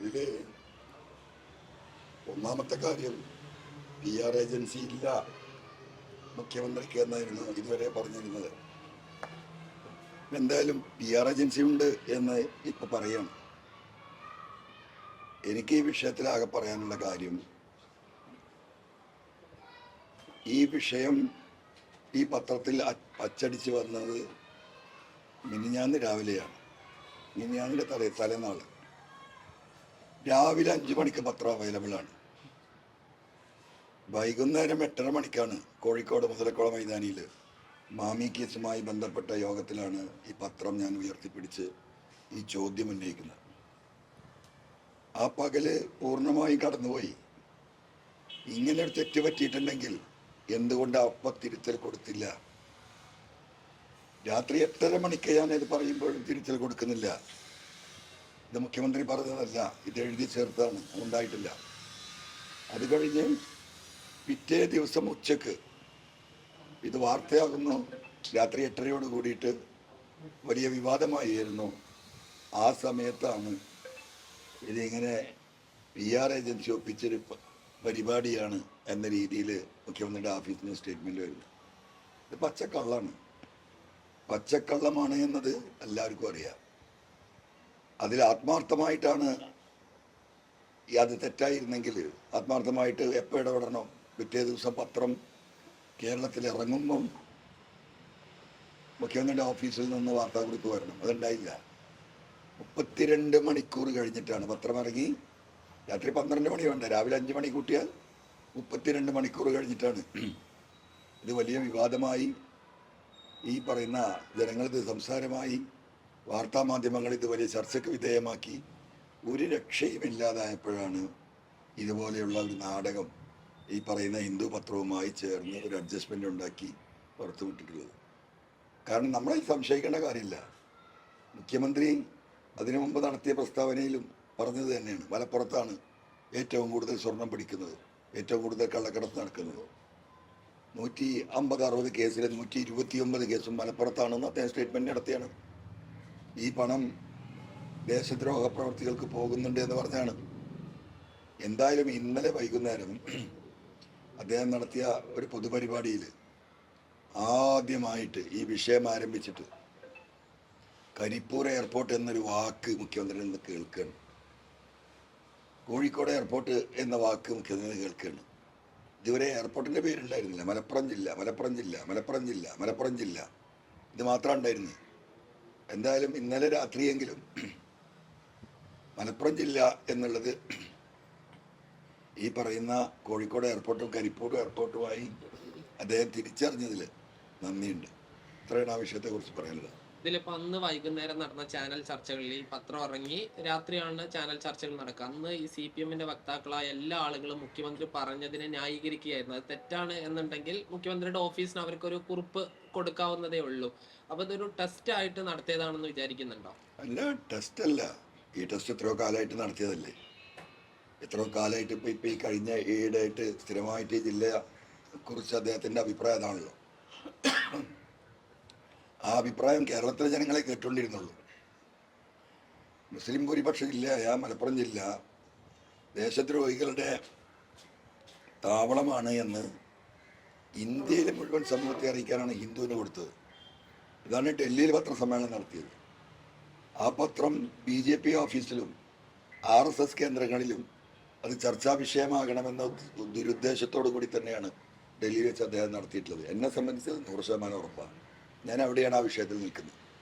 അതിൽ ഒന്നാമത്തെ കാര്യം പി ആർ ഏജൻസി ഇല്ല. മുഖ്യമന്ത്രിക്ക് എന്നായിരുന്നു ഇതുവരെ പറഞ്ഞിരുന്നത്. എന്തായാലും പി ആർ ഏജൻസി ഉണ്ട് എന്ന് ഇപ്പൊ പറയാം. എനിക്ക് ഈ വിഷയത്തിലാകെ പറയാനുള്ള കാര്യം ഈ വിഷയം ഈ പത്രത്തിൽ അച്ചടിച്ച് വന്നത് മിനിഞ്ഞാന്ന് രാവിലെയാണ്. മിനിഞ്ഞാന്നിന്റെ തലേ തലേനാൾ രാവിലെ അഞ്ച് മണിക്ക് പത്രം അവൈലബിൾ ആണ്. വൈകുന്നേരം എട്ടര മണിക്കാണ് കോഴിക്കോട് മുതലക്കുള മൈതാനിയിൽ മാമി കേസുമായി ബന്ധപ്പെട്ട യോഗത്തിലാണ് ഈ പത്രം ഞാൻ ഉയർത്തിപ്പിടിച്ച് ഈ ചോദ്യം ഉന്നയിക്കുന്നത്. ആ പകൽ പൂർണമായും കടന്നുപോയി. ഇങ്ങനെ ഒരു തെറ്റ് പറ്റിയിട്ടുണ്ടെങ്കിൽ എന്തുകൊണ്ട് അപ്പ തിരുത്തൽ കൊടുത്തില്ല? രാത്രി എട്ടര മണിക്ക് ഞാൻ ഇത് പറയുമ്പോഴും തിരുത്തൽ കൊടുക്കുന്നില്ല. ഇത് മുഖ്യമന്ത്രി പറഞ്ഞതല്ല ഇത് എഴുതി ചേർത്താണ് ഉണ്ടായിട്ടില്ല അത് കഴിഞ്ഞ് പിറ്റേ ദിവസം ഉച്ചയ്ക്ക് ഇത് വാർത്തയാകുന്നു. രാത്രി എട്ടരയോട് കൂടിയിട്ട് വലിയ വിവാദമായിരുന്നു. ആ സമയത്താണ് ഇതിങ്ങനെ പി ആർ ഏജൻസി ഒപ്പിച്ചൊരു പരിപാടിയാണ് എന്ന രീതിയിൽ മുഖ്യമന്ത്രിയുടെ ഓഫീസിന് സ്റ്റേറ്റ്മെന്റ് വരുന്നത്. ഇത് പച്ചക്കള്ളാണ്. പച്ചക്കള്ളമാണ് എന്നത് എല്ലാവർക്കും അറിയാം. അതിൽ ആത്മാർത്ഥമായിട്ടാണ് അത് തെറ്റായിരുന്നെങ്കിൽ ആത്മാർത്ഥമായിട്ട് എപ്പോൾ ഇടപെടണം? പിറ്റേ ദിവസം പത്രം കേരളത്തിൽ ഇറങ്ങുമ്പം മുഖ്യമന്ത്രിയുടെ ഓഫീസിൽ നിന്ന് വാർത്താക്കുറിപ്പ് വരണം. അതുണ്ടായില്ല. മുപ്പത്തിരണ്ട് മണിക്കൂർ കഴിഞ്ഞിട്ടാണ് പത്രം ഇറങ്ങി. രാത്രി പന്ത്രണ്ട് മണി വേണ്ട. രാവിലെ അഞ്ച് മണി കൂട്ടിയാൽ മുപ്പത്തിരണ്ട് മണിക്കൂർ കഴിഞ്ഞിട്ടാണ്. ഇത് വലിയ വിവാദമായി ഈ പറയുന്ന ജനങ്ങൾക്ക് സംസാരമായി വാർത്താ മാധ്യമങ്ങൾ ഇത് വലിയ ചർച്ചയ്ക്ക് വിധേയമാക്കി. ഒരു രക്ഷയും ഇല്ലാതായപ്പോഴാണ് ഇതുപോലെയുള്ള ഒരു നാടകം ഈ പറയുന്ന ഹിന്ദു പത്രവുമായി ചേർന്ന് ഒരു അഡ്ജസ്റ്റ്മെന്റ് ഉണ്ടാക്കി പുറത്തുവിട്ടിട്ടുള്ളത് കാരണം നമ്മളെ സംശയിക്കേണ്ട കാര്യമില്ല. മുഖ്യമന്ത്രി അതിനു മുമ്പ് നടത്തിയ പ്രസ്താവനയിലും പറഞ്ഞത് തന്നെയാണ്. മലപ്പുറത്താണ് ഏറ്റവും കൂടുതൽ സ്വർണം പിടിക്കുന്നത് ഏറ്റവും കൂടുതൽ കള്ളക്കടത്ത് നടക്കുന്നത്. നൂറ്റി അമ്പത് അറുപത് കേസിലെ നൂറ്റി ഇരുപത്തി ഒമ്പത് കേസും മലപ്പുറത്താണെന്ന് അദ്ദേഹം സ്റ്റേറ്റ്മെന്റ് നടത്തിയാണ്. ഈ പണം ദേശദ്രോഹ പ്രവർത്തികൾക്ക് പോകുന്നുണ്ട് എന്ന് പറഞ്ഞാണ്. എന്തായാലും ഇന്നലെ വൈകുന്നേരം അദ്ദേഹം നടത്തിയ ഒരു പൊതുപരിപാടിയിൽ ആദ്യമായിട്ട് ഈ വിഷയം ആരംഭിച്ചിട്ട് കരിപ്പൂർ എയർപോർട്ട് എന്നൊരു വാക്ക് മുഖ്യമന്ത്രിയിൽ നിന്ന് കേൾക്കുകയാണ്. കോഴിക്കോട് എയർപോർട്ട് എന്ന വാക്ക് മുഖ്യമന്ത്രി കേൾക്കുകയാണ്. ഇതുവരെ എയർപോർട്ടിന്റെ പേരുണ്ടായിരുന്നില്ല. മലപ്പുറം ജില്ല മലപ്പുറം ജില്ല മലപ്പുറം ജില്ല മലപ്പുറം ജില്ല. ഇത് മാത്രം ഉണ്ടായിരുന്നു എന്തായാലും ഇന്നലെ രാത്രിയെങ്കിലും മലപ്പുറം ജില്ല എന്നുള്ളത് ഈ പറയുന്ന കോഴിക്കോട് എയർപോർട്ടും കരിപ്പൂർ എയർപോർട്ടുമായി അദ്ദേഹം തിരിച്ചറിഞ്ഞതിൽ നന്ദിയുണ്ട്. ഇത്രയാണ് ആ വിഷയത്തെക്കുറിച്ച് പറയാനുള്ളത്. ഇതിലിപ്പോ അന്ന് വൈകുന്നേരം നടന്ന ചാനൽ ചർച്ചകളിൽ ഈ പത്രം ഇറങ്ങി രാത്രിയാണ് ചാനൽ ചർച്ചകൾ നടക്കുക. അന്ന് ഈ സി പി എമ്മിന്റെ വക്താക്കളായ എല്ലാ ആളുകളും മുഖ്യമന്ത്രി പറഞ്ഞതിനെ ന്യായീകരിക്കുകയായിരുന്നു. അത് തെറ്റാണ് എന്നുണ്ടെങ്കിൽ മുഖ്യമന്ത്രിയുടെ ഓഫീസിന് അവർക്കൊരു കുറിപ്പ് കൊടുക്കാവുന്നതേ ഉള്ളൂ. അപ്പൊ ഇതൊരു ടെസ്റ്റ് ആയിട്ട് നടത്തിയതാണെന്ന് വിചാരിക്കുന്നുണ്ടോ? അല്ല ടെസ്റ്റ് അല്ല. ഈ ടെസ്റ്റ് എത്രയോ കാലമായിട്ട് നടത്തിയതല്ലേ? എത്രയോ കാലമായിട്ട് ഇപ്പൊ ഇപ്പൊ ഈ കഴിഞ്ഞ ഈയിടെയായിട്ട് സ്ഥിരമായിട്ട് ഈ ജില്ലയെ കുറിച്ച് അദ്ദേഹത്തിന്റെ അഭിപ്രായം അതാണല്ലോ. ആ അഭിപ്രായം കേരളത്തിലെ ജനങ്ങളെ കേട്ടുകൊണ്ടിരുന്നുള്ളൂ. മുസ്ലിം ഭൂരിപക്ഷ ജില്ലയായ മലപ്പുറം ജില്ല ദേശദ്രോഹികളുടെ താവളമാണ് എന്ന് ഇന്ത്യയിലെ മുഴുവൻ സമൂഹത്തെ അറിയിക്കാനാണ് ഹിന്ദുവിന് കൊടുത്തത്. ഇതാണ് ഡൽഹിയിൽ പത്രസമ്മേളനം നടത്തിയത്. ആ പത്രം ബി ജെ പി ഓഫീസിലും ആർ എസ് എസ് കേന്ദ്രങ്ങളിലും അത് ചർച്ചാ വിഷയമാകണമെന്ന ദുരുദ്ദേശത്തോടു കൂടി തന്നെയാണ് ഡൽഹിയിൽ വെച്ച് അദ്ദേഹം നടത്തിയിട്ടുള്ളത്. എന്നെ സംബന്ധിച്ച് നൂറ് ശതമാനം ഉറപ്പാണ്. ഞാൻ അവിടെയാണ് ആ വിഷയത്തിൽ നിൽക്കുന്നത്.